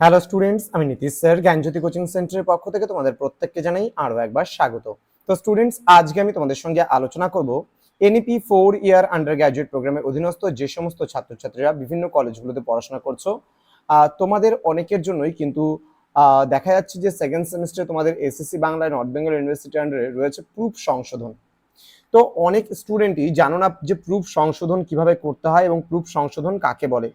Hello students আমি Nitish sir, জ্ঞানজ্যোতি coaching সেন্টারের পক্ষ থেকে তোমাদের প্রত্যেককে জানাই আরও একবার স্বাগত। তো স্টুডেন্টস আজকে আমি তোমাদের সঙ্গে আলোচনা করব NEP four year undergraduate প্রোগ্রামের অধীনস্থ যে সমস্ত ছাত্রছাত্রীরা বিভিন্ন কলেজগুলোতে পড়াশোনা করছ তোমাদের অনেকের জন্যই কিন্তু দেখা যাচ্ছে যে সেকেন্ড সেমিস্টারে তোমাদের এসএসসি বাংলায় নর্থ বেঙ্গল ইউনিভার্সিটি আন্ডারে রয়েছে প্রুফ সংশোধন। তো অনেক স্টুডেন্টই জানো না যে প্রুফ সংশোধন কীভাবে করতে হয় এবং প্রুফ সংশোধন কাকে বলে?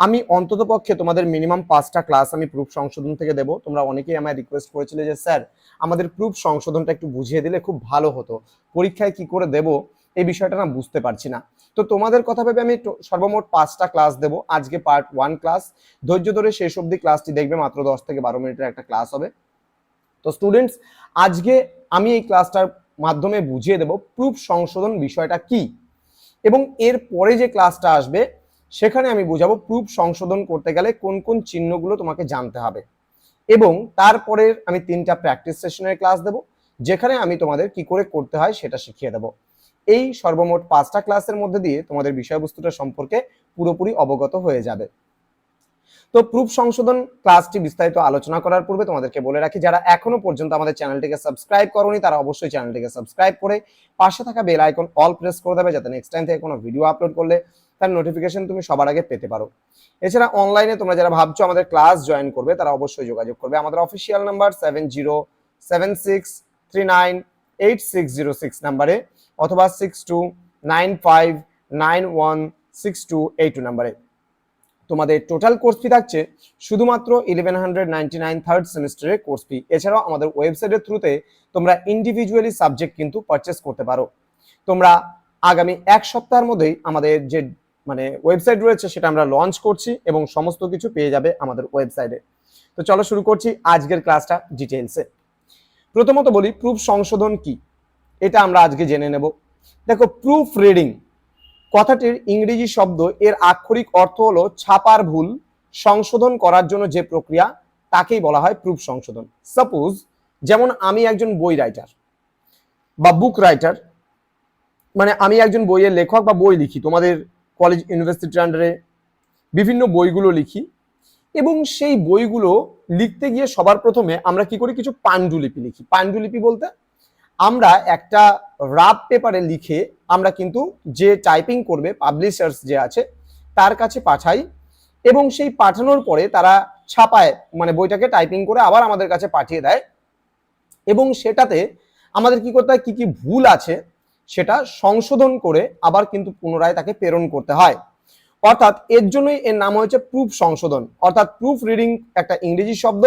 আমি অন্তত পক্ষে তোমাদের মিনিমাম পাঁচটা ক্লাস আমি প্রুফ সংশোধন থেকে দেবো। তোমরা অনেকেই আমায় রিকোয়েস্ট করেছিলে যে, স্যার, আমাদের প্রুফ সংশোধনটা একটু বুঝিয়ে দিলে খুব ভালো হতো। পরীক্ষায় কি করে দেবো? এই বিষয়টা না বুঝতে পারছি না। তো তোমাদের কথা ভেবে আমি সর্বমোট পাঁচটা ক্লাস দেবো। আজকে পার্ট ওয়ান ক্লাস ধৈর্য ধরে শেষ অবধি ক্লাসটি দেখবে, মাত্র দশ থেকে বারো মিনিটের একটা ক্লাস হবে। তো স্টুডেন্টস আজকে আমি এই ক্লাসটার মাধ্যমে বুঝিয়ে দেব প্রুফ সংশোধন বিষয়টা কি? এবং এর পরে যে ক্লাসটা আসবে সেখানে আমি বোঝাবো প্রুফ সংশোধন করতে গেলে কোন কোন চিহ্নগুলো তোমাকে জানতে হবে। এবং তারপরের আমি তিনটা প্র্যাকটিস সেশনের ক্লাস দেব, যেখানে আমি তোমাদের কি করে করতে হয় সেটা শিখিয়ে দেব। এই সর্বমোট পাঁচটা ক্লাসের মধ্যে দিয়ে তোমাদের বিষয়বস্তুটা সম্পর্কে পুরোপুরি অবগত হয়ে যাবে। তো প্রুফ সংশোধন ক্লাসটি বিস্তারিত আলোচনা করার পূর্বে তোমাদেরকে বলে রাখি, যারা এখনও পর্যন্ত আমাদের চ্যানেলটিকে সাবস্ক্রাইব করনি, তারা অবশ্যই চ্যানেলটিকে সাবস্ক্রাইব করে পাশে থাকা বেল আইকন অল প্রেস করে দেবে, যাতে নেক্সট টাইম থেকে কোনো ভিডিও আপলোড করলে তার নোটিফিকেশন তুমি সবার আগে পেতে পারো। এছাড়া অনলাইনে তোমরা যারা ভাবছ আমাদের ক্লাস জয়েন করবে, তারা অবশ্যই যোগাযোগ করবে। আমাদের official number seven zero seven six three nine eight six zero six নাম্বারে অথবা six two nine five nine one six two eight two নাম্বারে তোমাদের টোটাল কোর্স ফি থাকছে শুধুমাত্র eleven hundred ninety nine third সেমিস্টারের কোর্স ফি এছাড়াও আমাদের ওয়েবসাইটের থ্রুতে তোমরা ইন্ডিভিজুয়ালি সাবজেক্ট কিন্তু পারচেস করতে পারো। তোমরা আগামী এক সপ্তাহের মধ্যেই আমাদের যে মানে ওয়েবসাইট রয়েছে, সেটা আমরা লঞ্চ করছি এবং সমস্ত কিছু পেয়ে যাবে আমাদের ওয়েবসাইটে তো চলো শুরু করছি আজকের ক্লাসটা ডিটেলসে প্রথমত বলি প্রুফ সংশোধন কি? এটা আমরা আজকে জেনে নেব। দেখো প্রুফ রিডিং কথাটির ইংরেজি শব্দ এর আক্ষরিক অর্থ হলো ছাপার ভুল সংশোধন করার জন্য যে প্রক্রিয়া, তাকেই বলা হয় প্রুফ সংশোধন। সাপোজ যেমন আমি একজন বই রাইটার বা বুক রাইটার মানে আমি একজন বইয়ের লেখক বা বই লিখি, তোমাদের কলেজ ইউনিভার্সিটির আন্ডারে বিভিন্ন বইগুলো লিখি এবং সেই বইগুলো লিখতে গিয়ে সবার প্রথমে আমরা কি করি? কিছু পাণ্ডুলিপি লিখি। পাণ্ডুলিপি বলতে আমরা একটা রাফ পেপারে লিখে আমরা কিন্তু যে টাইপিং করবে পাবলিশার্স যে আছে, তার কাছে পাঠাই এবং সেই পাঠানোর পরে তারা ছাপায় মানে বইটাকে টাইপিং করে আবার আমাদের কাছে পাঠিয়ে দেয় এবং সেটাতে আমাদের কি করতে হয়? কি কি ভুল আছে সেটা সংশোধন করে আবার কিন্তু পুনরায় তাকে প্রেরণ করতে হয়। অর্থাৎ এর জন্যই এর নাম হয়েছে প্রুফ সংশোধন। অর্থাৎ প্রুফ রিডিং একটা ইংরেজি শব্দ,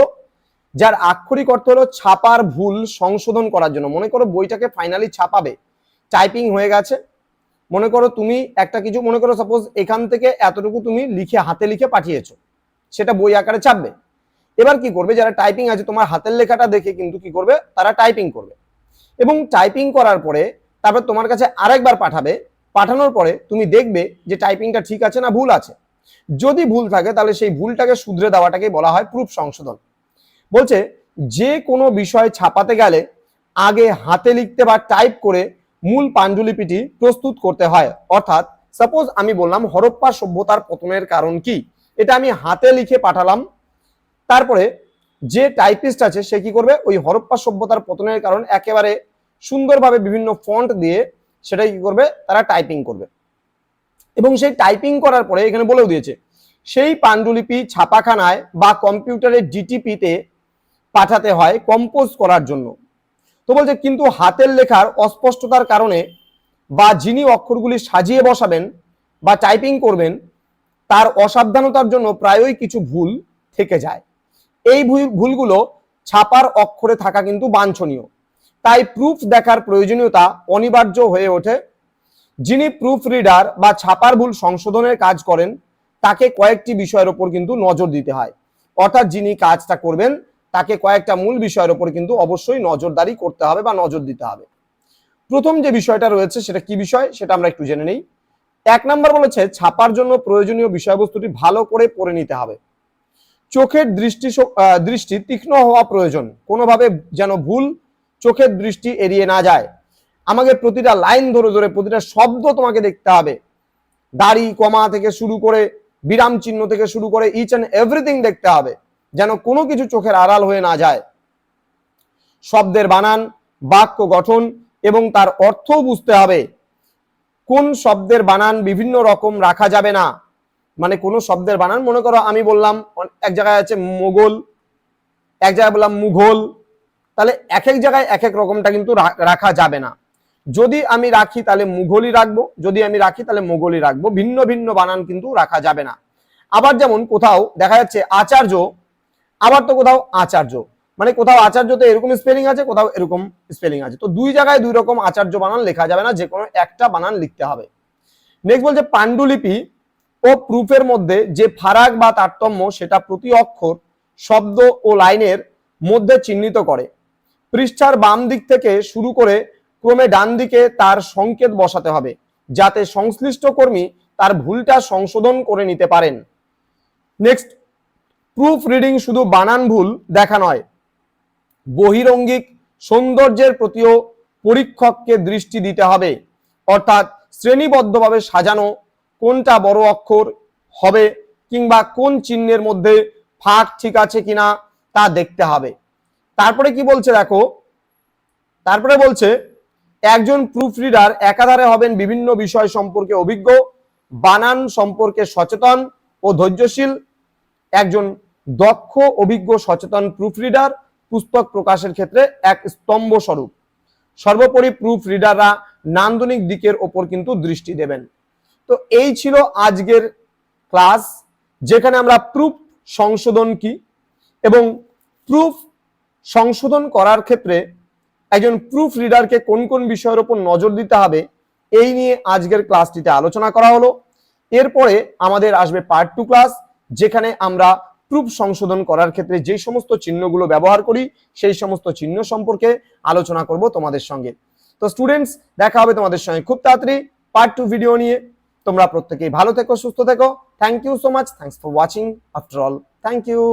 যার আক্ষরিক অর্থ হলো ছাপার ভুল সংশোধন করার জন্য। মনে করো বইটাকে ফাইনালি ছাপাবে টাইপিং হয়ে গেছে। মনে করো তুমি একটা কিছু, মনে করো সাপোজ এখান থেকে এতটুকু তুমি লিখে, হাতে লিখে পাঠিয়েছো, সেটা বই আকারে ছাপবে। এবার কি করবে? যারা টাইপিং আছে, তোমার হাতের লেখাটা দেখে কিন্তু কি করবে? তারা টাইপিং করবে। এবং টাইপিং করার পরে তারপর তোমার কাছে আরেকবার পাঠাবে। পাঠানোর পরে তুমি দেখবে যে টাইপিংটা ঠিক আছে না ভুল আছে। যদি ভুল থাকে তাহলে সেই ভুলটাকে শুধরে দেওয়াটাকে বলা হয় প্রুফ সংশোধন। বলছে, যে কোনো বিষয় ছাপাতে গেলে আগে হাতে লিখতে বা টাইপ করে মূল পাণ্ডুলিপিটি প্রস্তুত করতে হয়। অর্থাৎ সাপোজ আমি বললাম হরপ্পা সভ্যতার পতনের কারণ কি? এটা আমি হাতে লিখে পাঠালাম। তারপরে যে টাইপিস্ট আছে সে কি করবে? ওই হরপ্পা সভ্যতার পতনের কারণ একেবারে সুন্দরভাবে বিভিন্ন ফন্ট দিয়ে সেটাই কি করবে? তারা টাইপিং করবে। এবং সেই টাইপিং করার পরে এখানে বলেও দিয়েছে, সেই পাণ্ডুলিপি ছাপাখানায় বা কম্পিউটারের ডিটিপিতে পাঠাতে হয় কম্পোজ করার জন্য। তো বলছে, কিন্তু হাতের লেখার অস্পষ্টতার কারণে বা যিনি অক্ষরগুলি সাজিয়ে বসাবেন বা টাইপিং করবেন, তার অসাবধানতার জন্য প্রায়ই কিছু ভুল থেকে যায়। এই ভুল- ভুলগুলো ছাপার অক্ষরে থাকা কিন্তু বাঞ্ছনীয়। তাই প্রুফ দেখার প্রয়োজনীয়তা অনিবার্য হয়ে ওঠে। যিনি প্রুফ রিডার বা ছাপার ভুল সংশোধনের কাজ করেন, তাকে কয়েকটি বিষয়ের ওপর কিন্তু নজর দিতে হয়। অর্থাৎ যিনি কাজটা করবেন, তাকে কয়েকটা মূল বিষয়ের ওপর কিন্তু অবশ্যই নজরদারি করতে হবে বা নজর দিতে হবে। প্রথম যে বিষয়টা রয়েছে, সেটা কি বিষয়, সেটা আমরা একটু জেনে নেই। এক নাম্বার বলেছে, ছাপার জন্য প্রয়োজনীয় বিষয়বস্তুটি ভালো করে পড়ে নিতে হবে। চোখের দৃষ্টি দৃষ্টি তীক্ষ্ণ হওয়া প্রয়োজন। কোনোভাবে যেন ভুল চোখের দৃষ্টি এড়িয়ে না যায়। আমাকে প্রতিটা লাইন ধরে ধরে, প্রতিটা শব্দ তোমাকে দেখতে হবে। দাড়ি, কমা থেকে শুরু করে, বিরাম চিহ্ন থেকে শুরু করে ইচ অ্যান্ড এভরিথিং দেখতে হবে, যেন কোনো কিছু চোখের আড়াল হয়ে না যায়। শব্দের বানান, বাক্য গঠন এবং তার অর্থও বুঝতে হবে। কোন শব্দের বানান বিভিন্ন রকম রাখা যাবে না। মানে কোন শব্দের বানান, মনে করো আমি বললাম, এক জায়গায় আছে মোগল, এক জায়গায় বললাম মুঘল তাহলে এক এক জায়গায় এক এক রকমটা কিন্তু রাখা যাবে না। যদি আমি রাখি তাহলে মুঘলই রাখব, যদি আমি রাখি তাহলে মোগলই রাখব, ভিন্ন ভিন্ন বানান কিন্তু রাখা যাবে না। আবার যেমন কোথাও দেখা যাচ্ছে আচার্য, আবার তো কোথাও আচার্য। মানে কোথাও আচার্য তো এরকম স্পেলিং আছে, কোথাও এরকম স্পেলিং আছে। তো দুই জায়গায় দুই রকম আচার্য বানান লেখা যাবে না যে কোনো একটা বানান লিখতে হবে। নেক্সট বলছে পাণ্ডুলিপি ও প্রুফের মধ্যে যে ফারাক বা তারতম্য সেটা প্রতি অক্ষর, শব্দ ও লাইনের মধ্যে চিহ্নিত করে। পৃষ্ঠার বাম দিক থেকে শুরু করে ক্রমে ডান দিকে তার সংকেত বসাতে হবে, যাতে সংশ্লিষ্ট কর্মী তার ভুলটা সংশোধন করে নিতে পারেন। নেক্সট প্রুফ রিডিং শুধু বানান ভুল দেখা নয়, বহিরঙ্গিক সৌন্দর্যের প্রতিও পরীক্ষককে দৃষ্টি দিতে হবে। অর্থাৎ শ্রেণীবদ্ধভাবে সাজানো কোনটা বড় অক্ষর হবে কিংবা কোন চিহ্নের মধ্যে ফাঁক ঠিক আছে কিনা তা দেখতে হবে। তারপরে কি বলছে দেখো? তারপরে বলছে, একজন প্রুফ রিডার একাধারে হবেন বিভিন্ন বিষয় সম্পর্কে অভিজ্ঞ, বানান সম্পর্কে সচেতন ও ধৈর্যশীল। একজন দক্ষ, অভিজ্ঞ, সচেতন প্রুফ রিডার পুস্তক প্রকাশের ক্ষেত্রে এক স্তম্ভ স্বরূপ। সর্বোপরি প্রুফ রিডাররা নান্দনিক দিকের ওপর কিন্তু দৃষ্টি দেবেন। তো এই ছিল আজকের ক্লাস যেখানে আমরা প্রুফ সংশোধন কি এবং প্রুফ সংশোধন করার ক্ষেত্রে একজন প্রুফ রিডারকে কোন কোন বিষয়ের উপর নজর দিতে হবে, এই নিয়ে আজকের ক্লাসটিতে আলোচনা করা হলো। এরপরে আমাদের আসবে পার্ট টু ক্লাস যেখানে আমরা প্রুফ সংশোধন করার ক্ষেত্রে যে সমস্ত চিহ্নগুলো ব্যবহার করি, সেই সমস্ত চিহ্ন সম্পর্কে আলোচনা করব তোমাদের সঙ্গে। তো স্টুডেন্টস দেখা হবে তোমাদের সঙ্গে খুব তাড়াতাড়ি পার্ট টু ভিডিও নিয়ে। তোমরা প্রত্যেকেই ভালো থেকো, সুস্থ থেকো। Thank you so much thanks for watching after all thank you